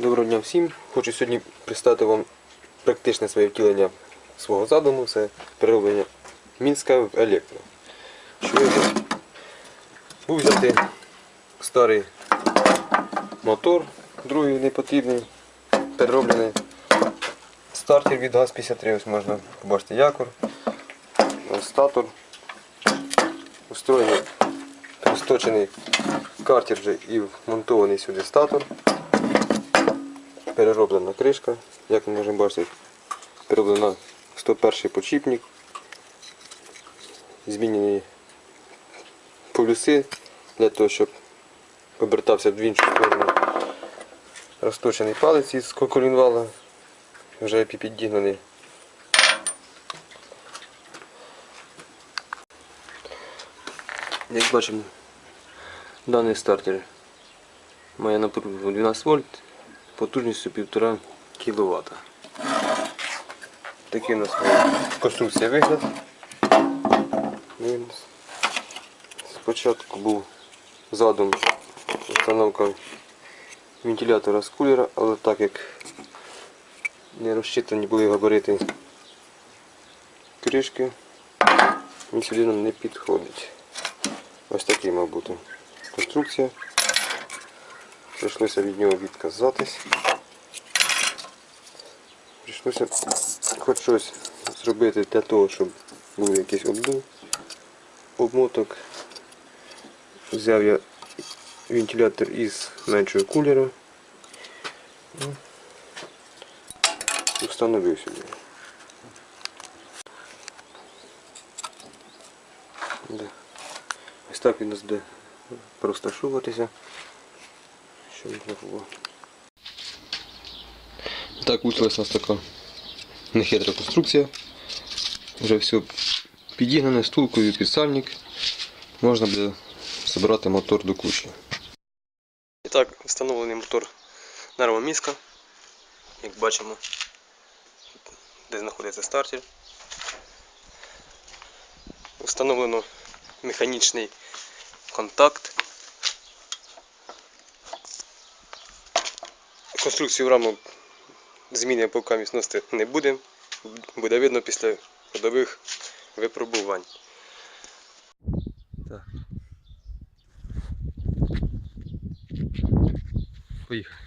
Доброго дня всім. Хочу сьогодні представити вам практичне своє втілення свого задуму. Це перероблення Мінська в електро. Що я взяв? Був взяти старий мотор, другий непотрібний, перероблений. Стартер від ГАЗ-53, ось можна побачити якор, статор, устроєний, розточений картер вже і вмонтований сюди статор перероблена кришка, як ми можемо бачити, перероблена 101 почіпник, змінені полюси для того, щоб обертався в іншу сторону. Розточений палець із колінвала, вже підігнаний. Як бачимо, даний стартер має напругу 12 вольт потужністю 1,5 кВт. Такий у нас конструкція вигляд. Спочатку був задум установка вентилятора з кулера, але так як не розчитані були габарити кришки, він сюди нам не підходить. Ось такий мав бути конструкція. Прийшлося від нього відказатись. Прийшлося хоч щось зробити для того, щоб був якийсь обдув, обмоток. Взяв я вентилятор із меншого кулера і встановив сюди. Ось так він нас буде розташовуватися. Щоб не було. Так вийшла у нас така нехитра конструкція. Вже все підігнане стулкою під сальник. Можна буде збирати мотор до кучі. І так, встановлений мотор нервоміска. Як бачимо, де знаходиться стартер. Встановлено механічний контакт. Конструкцію рамок зміни поки міцності не буде. Буде видно після ходових випробувань. Так. Поїхали.